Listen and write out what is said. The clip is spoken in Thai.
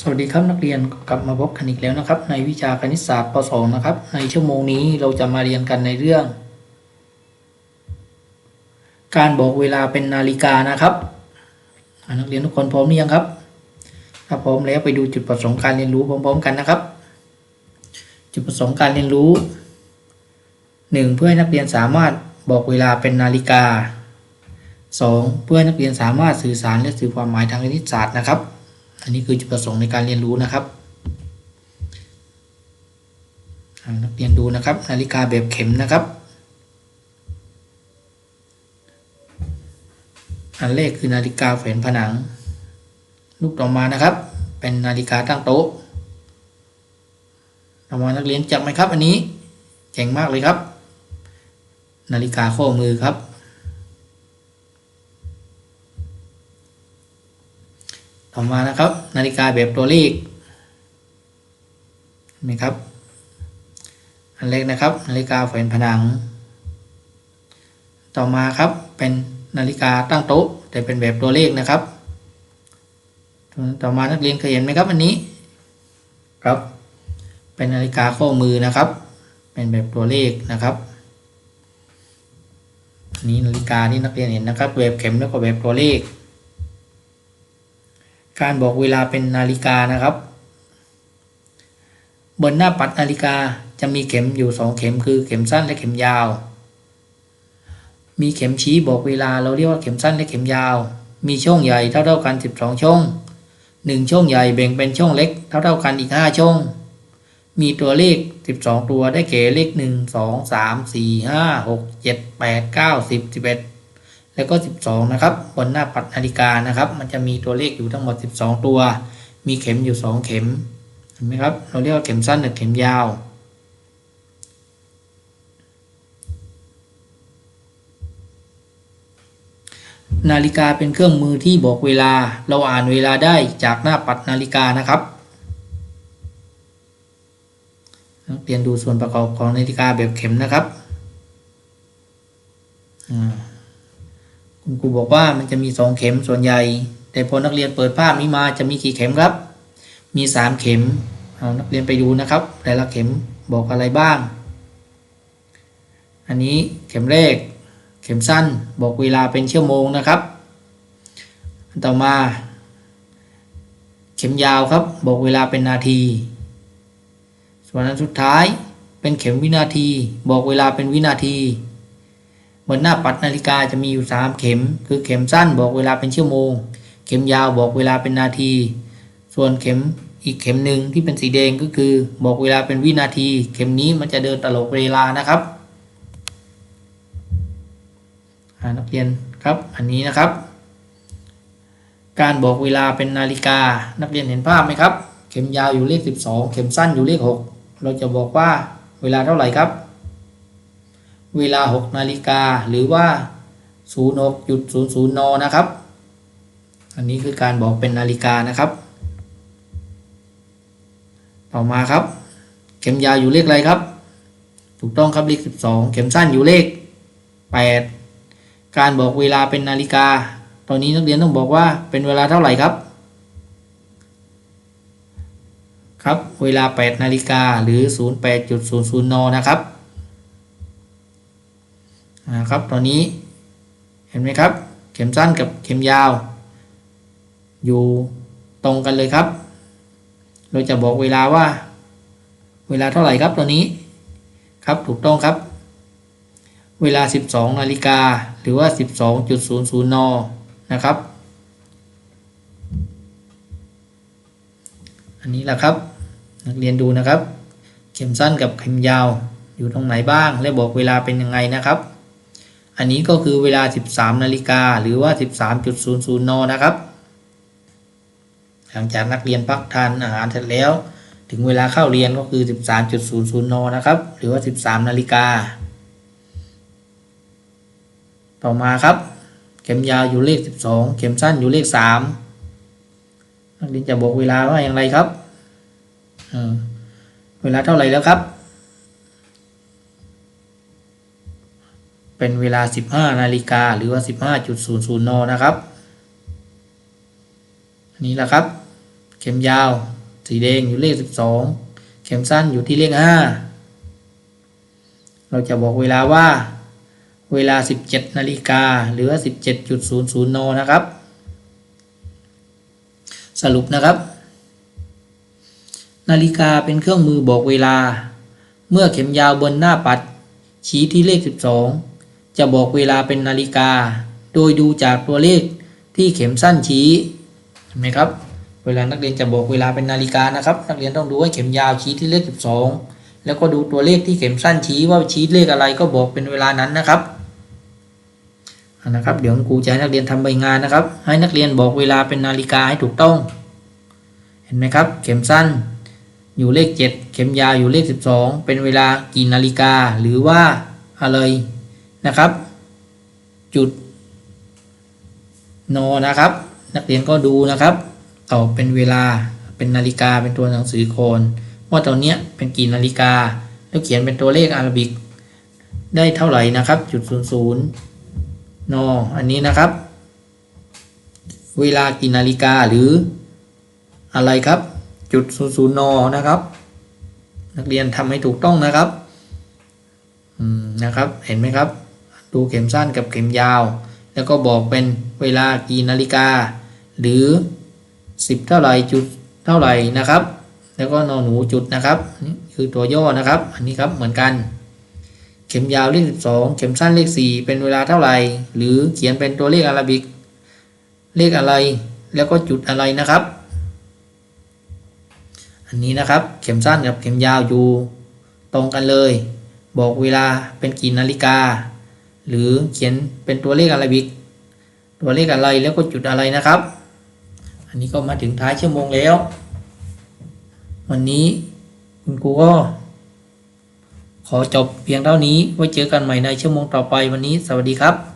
สวัสดีครับนักเรียนกลับมาพบกันอีกแล้วนะครับ ในวิชาคณิตศาสตร์ป .2 นะครับ ในชั่วโมงนี้เราจะมาเรียนกันในเรื่อง การบอกเวลาเป็นนาฬิกานะครับนักเรียนทุกคนพร้อมหรือยังครับ ถ้าพร้อมแล้วไปดูจุดประสงค์การเรียนรู้พร้อมๆกันนะครับ จุดประสงค์การเรียนรู้หนึ่งเพื่อให้นักเรียนสามารถบอกเวลาเป็นนาฬิกาสองเพื่อให้นักเรียนสามารถสื่อสารและสื่อความหมายทางคณิตศาสตร์นะครับ อันนี้คือจุดประสงค์ในการเรียนรู้นะครับนักเรียนดูนะครับ นาฬิกาแบบเข็มนะครับอันแรกคือนาฬิกาแขวนผนัง ลูกต่อมานะครับ เป็นนาฬิกาตั้งโต๊ะต่อมานักเรียนจับไหมครับ อันนี้เจ๋งมากเลยครับ นาฬิกาข้อมือครับ ต่อมานะครับ นาฬิกาแบบตัวเลขนไหมครับ อันแรกนะครับ นาฬิกาแขวนผนัง ต่อมาครับเป็นนาฬิกาตั้งโต๊ะ แต่เป็นแบบตัวเลขนะครับ ต่อมานักเรียนเคยเห็นไหมครับอันนี้ครับ เป็นนาฬิกาข้อมือนะครับ เป็นแบบตัวเลขนะครับนนี้นาฬิกาที่นักเรียนเห็นนะครับแบบเข็มแล้วก็แบบตัวเลข การบอกเวลาเป็นนาฬิกานะครับ บนหน้าปัดนาฬิกาจะมีเข็มอยู่สองเข็มคือเข็มสั้นและเข็มยาว มีเข็มชี้บอกเวลาเราเรียกว่าเข็มสั้นและเข็มยาว มีช่องใหญ่เท่าเท่ากัน 12 ช่อง 1 ช่องใหญ่แบ่งเป็นช่องเล็กเท่าเท่าๆกันอีก 5 ช่อง มีตัวเลข 12 ตัวได้แก่เลข 1 2 3 4 5 6 7 8 9 10 11 แล้วก็ 12 นะครับ บนหน้าปัดนาฬิกานะครับ มันจะมีตัวเลขอยู่ทั้งหมด 12 ตัว มีเข็มอยู่ 2 เข็มเห็นไหมครับ เราเรียกว่าเข็มสั้นกับเข็มยาวนาฬิกาเป็นเครื่องมือที่บอกเวลา เราอ่านเวลาได้จากหน้าปัดนาฬิกานะครับ นักเรียนดูส่วนประกอบของนาฬิกาแบบเข็มนะครับ อ่า คุณครูบอกว่ามันจะมีสองเข็มส่วนใหญ่ แต่พอนักเรียนเปิดภาพนี้มาจะมีกี่เข็มครับ มีสามเข็มเอานักเรียนไปดูนะครับ แต่ละเข็มบอกอะไรบ้าง อันนี้เข็มแรก เข็มสั้นบอกเวลาเป็นชั่วโมงนะครับต่อมา เข็มยาวครับบอกเวลาเป็นนาที ส่วนอันสุดท้ายเป็นเข็มวินาที บอกเวลาเป็นวินาที บนหน้าปัดนาฬิกาจะมีอยู่ 3 เข็ม คือเข็มสั้นบอกเวลาเป็นชั่วโมง เข็มยาวบอกเวลาเป็นนาที ส่วนเข็มอีกเข็มหนึ่งที่เป็นสีแดงก็คือ บอกเวลาเป็นวินาที เข็มนี้มันจะเดินตลอดเวลานะครับนักเรียนครับอันนี้นะครับ การบอกเวลาเป็นนาฬิกา นักเรียนเห็นภาพไหมครับ เข็มยาวอยู่เลข 12 เข็มสั้นอยู่เลข 6 เราจะบอกว่าเวลาเท่าไหร่ครับ เวลา 6 นาฬิกา หรือว่า 06.00 น นะครับ อันนี้คือการบอกเป็นนาฬิกานะครับ ต่อมาครับ เข็มยาวอยู่เลขอะไรครับ ถูกต้องครับเลข 12 เข็มสั้นอยู่เลข 8 การบอกเวลาเป็นนาฬิกา ตอนนี้นักเรียนต้องบอกว่าเป็นเวลาเท่าไหร่ครับครับ เวลา 8 นาฬิกา หรือ 08.00 น นะครับ นะครับตอนนี้เห็นไหมครับ เข็มสั้นกับเข็มยาว อยู่ตรงกันเลยครับ เราจะบอกเวลาว่า เวลาเท่าไหร่ครับตัวนี้ครับถูกต้องครับ เวลา 12นาฬิกาหรือว่า 12.00นนะครับ อันนี้แหละครับ นักเรียนดูนะครับ เข็มสั้นกับเข็มยาวอยู่ตรงไหนบ้างและบอกเวลาเป็นยังไงนะครับ อันนี้ก็คือเวลา 13 นาฬิกาหรือว่า 13.00 น นะครับ หลังจากนักเรียนพักทานอาหารเสร็จแล้ว ถึงเวลาเข้าเรียนก็คือ 13.00 น นะครับ หรือว่า 13 นาฬิกา ต่อมาครับ เข็มยาวอยู่เลข 12 เข็มสั้นอยู่เลข 3 นักเรียนจะบอกเวลาว่าอย่างไรครับเออเวลาเท่าไหร่แล้วครับ เป็นเวลา 15 นาฬิกาหรือว่า 15.00 น นะครับอันนี้แหละครับ เข็มยาว สีแดงอยู่เลขสิบสองเข็มสั้นอยู่ที่เลขห้าเราจะบอกเวลาว่า เวลา 17 นาฬิกาหรือว่า 17.00 น นะครับ สรุปนะครับ นาฬิกาเป็นเครื่องมือบอกเวลา เมื่อเข็มยาวบนหน้าปัดชี้ที่เลข 12 จะบอกเวลาเป็นนาฬิกา โดยดูจากตัวเลขที่เข็มสั้นชี้เห็นไหมครับ เวลานักเรียนจะบอกเวลาเป็นนาฬิกานะครับ นักเรียนต้องดูว่าเข็มยาวชี้ที่เลข 12 แล้วก็ดูตัวเลขที่เข็มสั้นชี้ว่าชี้เลขอะไรก็บอกเป็นเวลานั้นนะครับนะครับ เดี๋ยวครูจะให้นักเรียนทำใบงานนะครับ ให้นักเรียนบอกเวลาเป็นนาฬิกาให้ถูกต้อง เห็นไหมครับ เข็มสั้นอยู่เลข 7 เข็มยาวอยู่เลข 12 เป็นเวลากี่นาฬิกา หรือว่าอะไร นะครับ จุดโนนะครับ นักเรียนก็ดูนะครับตอเป็นเวลาเป็นนาฬิกาเป็นตัวหนังสือโคนว่าตอนเนี้ยเป็นกี่นาฬิกา แล้วเขียนเป็นตัวเลขอารบิก ได้เท่าไหร่นะครับจุดศูนย์ศูนย์นออันนี้นะครับ เวลากี่นาฬิกาหรืออะไรครับ จุดศูนย์ศูนย์นอนะครับ นักเรียนทำให้ถูกต้องนะครับนะครับ เห็นไหมครับ ดูเข็มสั้นกับเข็มยาว แล้วก็บอกเป็นเวลากี่นาฬิกา หรือ 10 เท่าไหร่จุดเท่าไหร่นะครับ แล้วก็นอหนูจุดนะครับนี่คือตัวย่อนะครับ อันนี้ครับเหมือนกัน เข็มยาวเลข12 เข็มสั้นเลข 4 เป็นเวลาเท่าไหร่ หรือเขียนเป็นตัวเลขอาราบิก เลขอะไร แล้วก็จุดอะไรนะครับ อันนี้นะครับเข็มสั้นกับเข็มยาวอยู่ตรงกันเลย บอกเวลาเป็นกี่นาฬิกา หรือเขียนเป็นตัวเลขอาราบิก ตัวเลขอะไรแล้วก็จุดอะไรนะครับ อันนี้ก็มาถึงท้ายชั่วโมงแล้ว วันนี้คุณครูก็ขอจบเพียงเท่านี้ ไว้เจอกันใหม่ในชั่วโมงต่อไปวันนี้ สวัสดีครับ